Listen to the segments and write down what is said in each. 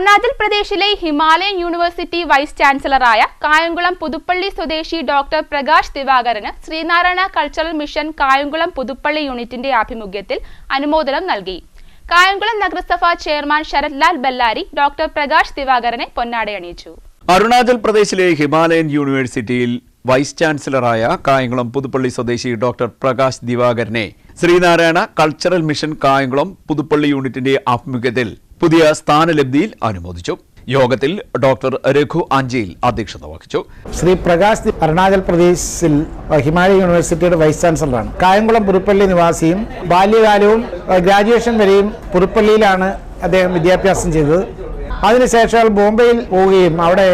അരുണാചൽ പ്രദേശിലെ Himalayan university vice ചാൻസലറായ കായംകുളം പുതുപ്പള്ളി സ്വദേശി ഡോക്ടർ പ്രകാശ് ദിവാകരന് ശ്രീനാരായണ കൾച്ചറൽ മിഷൻ കായംകുളം പുതുപ്പള്ളി യൂണിറ്റിന്റെ ആഭിമുഖ്യത്തിൽ അനുമോദനം നൽകി. കായംകുളം നഗരസഭ ചെയർമാൻ ശരത് ലാൽ ബെല്ലാരി ഡോക്ടർ പ്രകാശ് ദിവാകരനെ പൊന്നാടയണിയിച്ചു അരുണാചൽ പ്രദേശിലെ ഹിമാലയൻ യൂണിവേഴ്സിറ്റിയിൽ വൈസ് ചാൻസലറായ കായംകുളം പുതുപ്പള്ളി സ്വദേശി ഡോക്ടർ പ്രകാശ് ദിവാകരനെ ശ്രീനാരായണ കൾച്ചറൽ മിഷൻ കായംകുളം പുതുപ്പള്ളി യൂണിറ്റിന്റെ ആഭിമുഖ്യത്തിൽ പുതിയ സ്ഥാനലബ്ധിയിൽ അനുമോദിച്ചു. യോഗത്തിൽ ഡോക്ടർ രഘു അഞ്ചയിൽ അധ്യക്ഷത വഹിച്ചു. ശ്രീ പ്രകാശ് അരുണാചൽ പ്രദേശിൽ ഹിമാലയ യൂണിവേഴ്സിറ്റിയുടെ വൈസ് ചാൻസലറാണ്. കായംകുളം പുതുപ്പള്ളി നിവാസിയും ബാല്യകാലവും ഗ്രാജുവേഷൻ വരെയും പുതുപ്പള്ളിയിലാണ് അദ്ദേഹം വിദ്യാഭ്യാസം ചെയ്തത്. അതിനുശേഷം ബോംബെയിൽ പോവുകയും അവിടെ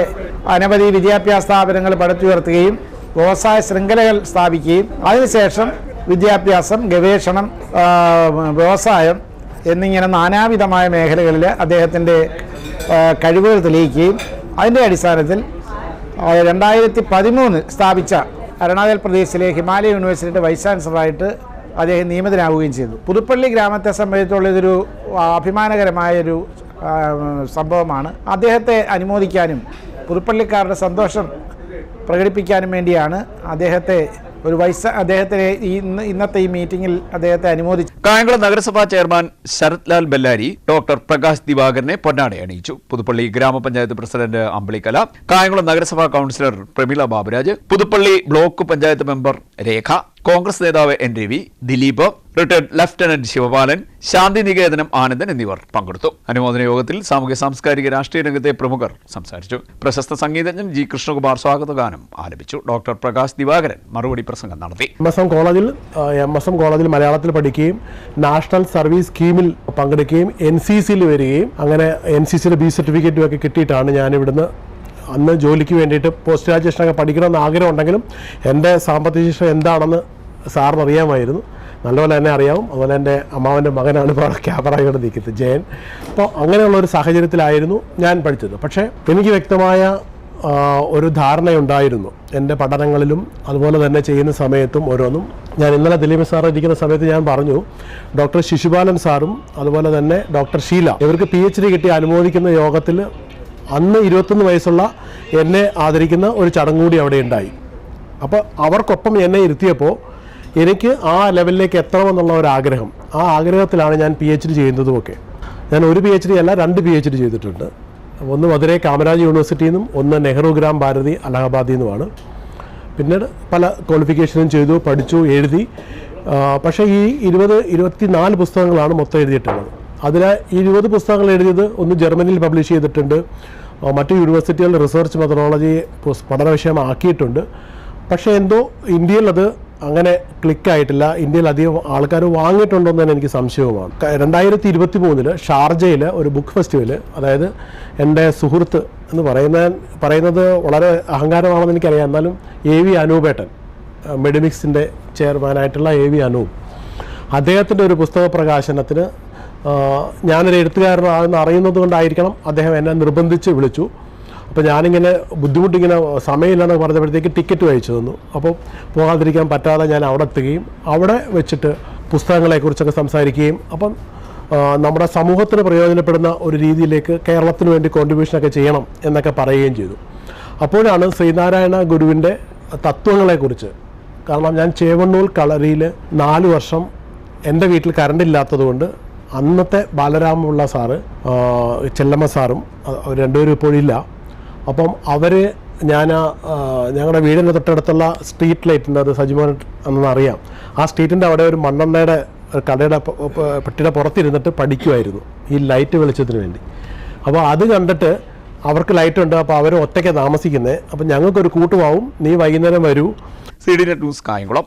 അനവധി വിദ്യാഭ്യാസ സ്ഥാപനങ്ങൾ പടുത്തുയർത്തുകയും വ്യവസായ ശൃംഖലകൾ സ്ഥാപിക്കുകയും. അതിനുശേഷം വിദ്യാഭ്യാസം ഗവേഷണം വ്യവസായം എന്നിങ്ങനെ നാനാവിധമായ മേഖലകളിൽ അദ്ദേഹത്തിന്റെ കഴിവുകൾ തെളിയിക്കുകയും അതിന്റെ അടിസ്ഥാനത്തിൽ രണ്ടായിരത്തി പതിമൂന്ന് സ്ഥാപിച്ച അരുണാചൽ പ്രദേശിലെ ഹിമാലയ യൂണിവേഴ്സിറ്റിയുടെ വൈസ് ചാൻസലറായിട്ട് അദ്ദേഹം നിയമിതനാവുകയും ചെയ്തു. പുതുപ്പള്ളി ഗ്രാമത്തെ സംബന്ധിച്ചുള്ള ഇതൊരു അഭിമാനകരമായൊരു സംഭവമാണ്. അദ്ദേഹത്തെ അനുമോദിക്കാനും പുതുപ്പള്ളിക്കാരുടെ സന്തോഷം പ്രകടിപ്പിക്കാനും വേണ്ടിയാണ് അദ്ദേഹത്തെ ഒരു വൈസ് അദ്ദേഹത്തെ ഈ ഇന്നത്തെ ഈ മീറ്റിംഗിൽ അദ്ദേഹത്തെ അനുമോദിച്ചു. കായംകുളം നഗരസഭാ ചെയർമാൻ ശരത് ലാൽ ബെല്ലാരി ഡോക്ടർ പ്രകാശ് ദിവാകരനെ പൊന്നാട അണിയിച്ചു. പുതുപ്പള്ളി ഗ്രാമപഞ്ചായത്ത് പ്രസിഡന്റ് അമ്പിളിക്കല കായംകുളം നഗരസഭാ councillor Prameela Baburaj Puthuppally block panchayat member Rekha Congress നേതാവ് N Ravi Dileep retired lieutenant Sivapalan Santhiniketanam Anandan എന്നിവർ പങ്കെടുത്തു. അനുമോദന യോഗത്തിൽ സാമൂഹ്യ സാംസ്കാരിക രാഷ്ട്രീയ രംഗത്തെ പ്രമുഖർ സംസാരിച്ചു. പ്രശസ്ത സംഗീതജ്ഞൻ ജി. കൃഷ്ണകുമാർ സ്വാഗതഗാനം ആലപിച്ചു. ഡോക്ടർ പ്രകാശ് ദിവാകരൻ മറുപടി പ്രസംഗം നടത്തി. എം എസ് എം കോളേജിൽ എം എസ് എം കോളേജിൽ മലയാളത്തിൽ പഠിക്കുകയും നാഷണൽ സർവീസ് സ്കീമിൽ പങ്കെടുക്കുകയും എൻ സി സിയിൽ വരികയും അങ്ങനെ എൻ സി സിയുടെ ബി സർട്ടിഫിക്കറ്റും ഒക്കെ കിട്ടിയിട്ടാണ് ഞാൻ ഇവിടുന്ന് അന്ന് ജോലിക്ക് വേണ്ടിയിട്ട് പോസ്റ്റ് ഗ്രാജുവേഷൻ ഒക്കെ പഠിക്കണമെന്ന് ആഗ്രഹം ഉണ്ടെങ്കിലും എന്റെ സാമ്പത്തിക ശേഷം എന്താണെന്ന് സാറിന് അറിയാമായിരുന്നു നല്ലപോലെ തന്നെ അറിയാവും. അതുപോലെ എന്റെ അമ്മാവന്റെ മകനാണ് ഇപ്പോൾ ക്യാമറയോട് നിൽക്കുന്നത് ജയൻ. അപ്പോൾ അങ്ങനെയുള്ള ഒരു സാഹചര്യത്തിലായിരുന്നു ഞാൻ പഠിച്ചത്. പക്ഷേ എനിക്ക് വ്യക്തമായ ഒരു ധാരണയുണ്ടായിരുന്നു. എന്റെ പഠനങ്ങളിലും അതുപോലെ തന്നെ ചെയ്യുന്ന സമയത്തും ഓരോന്നും. ഞാൻ ഇന്നലെ ദിലീപ് സാർ ഇരിക്കുന്ന സമയത്ത് ഞാൻ പറഞ്ഞു ഡോക്ടർ ശിശുപാലൻ സാറും അതുപോലെ തന്നെ ഡോക്ടർ ഷീല ഇവർക്ക് പി എച്ച് ഡി കിട്ടി അനുമോദിക്കുന്ന യോഗത്തിൽ അന്ന് ഇരുപത്തൊന്ന് വയസ്സുള്ള എന്നെ ആദരിക്കുന്ന ഒരു ചടങ്ങ് കൂടി അവിടെ ഉണ്ടായി. അപ്പോൾ അവർക്കൊപ്പം എന്നെ ഇരുത്തിയപ്പോൾ എനിക്ക് ആ ലെവലിലേക്ക് എത്തണമെന്നുള്ള ഒരു ആഗ്രഹം. ആ ആഗ്രഹത്തിലാണ് ഞാൻ പി എച്ച് ഡി ചെയ്യുന്നതുമൊക്കെ. ഞാൻ ഒരു പി എച്ച് ഡി അല്ല രണ്ട് പി എച്ച് ഡി ചെയ്തിട്ടുണ്ട്. ഒന്ന് മധുരൈ കാമരാജ് യൂണിവേഴ്സിറ്റിയിൽ നിന്നും ഒന്ന് നെഹ്റു ഗ്രാം ഭാരതി അലഹബാദിൽ നിന്നുമാണ്. പിന്നീട് പല ക്വാളിഫിക്കേഷനും ചെയ്തു പഠിച്ചു എഴുതി. പക്ഷേ ഈ ഇരുപത് ഇരുപത്തി നാല് പുസ്തകങ്ങളാണ് മൊത്തം എഴുതിയിട്ടുള്ളത്. അതിൽ ഇരുപത് പുസ്തകങ്ങൾ എഴുതിയത് ഒന്ന് ജർമ്മനിയിൽ പബ്ലിഷ് ചെയ്തിട്ടുണ്ട്. മറ്റ് മറ്റു യൂണിവേഴ്സിറ്റികളിൽ റിസർച്ച് മെത്തഡോളജി പഠന വിഷയമാക്കിയിട്ടുണ്ട് പക്ഷേ എന്തോ ഇന്ത്യയിൽ അത് അങ്ങനെ ക്ലിക്കായിട്ടില്ല ഇന്ത്യയിൽ അധികം ആൾക്കാർ വാങ്ങിയിട്ടുണ്ടോ എന്ന് തന്നെ എനിക്ക് സംശയവുമാണ്. രണ്ടായിരത്തി ഇരുപത്തി മൂന്നിൽ ഷാർജയിൽ ഒരു ബുക്ക് ഫെസ്റ്റിവൽ അതായത് എന്റെ സുഹൃത്ത് എന്ന് പറയുന്ന പറയുന്നത് വളരെ അഹങ്കാരമാണെന്ന് എനിക്കറിയാം. എന്നാലും എ വി അനൂപേട്ടൻ മെഡിമിക്സിന്റെ ചെയർമാനായിട്ടുള്ള എ വി അനൂപ് അദ്ദേഹത്തിന്റെ ഒരു പുസ്തക പ്രകാശനത്തിന് ഞാനൊരു എഴുത്തുകാരനാണെന്ന് അറിയുന്നത് കൊണ്ടായിരിക്കണം അദ്ദേഹം എന്നെ നിർബന്ധിച്ച് വിളിച്ചു. അപ്പോൾ ഞാനിങ്ങനെ ബുദ്ധിമുട്ടിങ്ങനെ സമയമില്ലാന്ന് പറഞ്ഞപ്പോഴത്തേക്ക് ടിക്കറ്റ് വായിച്ചു തന്നു. അപ്പോൾ പോകാതിരിക്കാൻ പറ്റാതെ ഞാൻ അവിടെ എത്തുകയും അവിടെ വെച്ചിട്ട് പുസ്തകങ്ങളെക്കുറിച്ചൊക്കെ സംസാരിക്കുകയും അപ്പം നമ്മുടെ സമൂഹത്തിന് പ്രയോജനപ്പെടുന്ന ഒരു രീതിയിലേക്ക് കേരളത്തിന് വേണ്ടി കോൺട്രിബ്യൂഷനൊക്കെ ചെയ്യണം എന്നൊക്കെ പറയുകയും ചെയ്തു. അപ്പോഴാണ് ശ്രീനാരായണ ഗുരുവിന്റെ തത്വങ്ങളെക്കുറിച്ച് കാരണം ഞാൻ ചേവണ്ണൂർ കളരിയിൽ നാല് വർഷം എന്റെ വീട്ടിൽ കറണ്ട് ഇല്ലാത്തതുകൊണ്ട് അന്നത്തെ ബാലരാമുള്ള സാറ് ചെല്ലമ്മ സാറും രണ്ടുപേരും ഇപ്പോഴില്ല അപ്പം അവർ ഞാൻ ഞങ്ങളുടെ വീടിന്റെ തൊട്ടടുത്തുള്ള സ്ട്രീറ്റ് ലൈറ്റ് ഉണ്ട് അത് സജിമോൻ എന്ന് അറിയാം ആ സ്ട്രീറ്റിന്റെ അവിടെ ഒരു മണ്ണെണ്ണയുടെ കടയുടെ പെട്ടിയുടെ പുറത്തിരുന്നിട്ട് പഠിക്കുമായിരുന്നു ഈ ലൈറ്റ് വെളിച്ചത്തിന് വേണ്ടി. അപ്പോൾ അത് കണ്ടിട്ട് അവർക്ക് ലൈറ്റ് ഉണ്ട് അപ്പോൾ അവർ ഒറ്റയ്ക്ക് താമസിക്കുന്നത് അപ്പം ഞങ്ങൾക്കൊരു കൂട്ടുമാവും നീ വൈകുന്നേരം വരൂ. C D news Kayamkulam.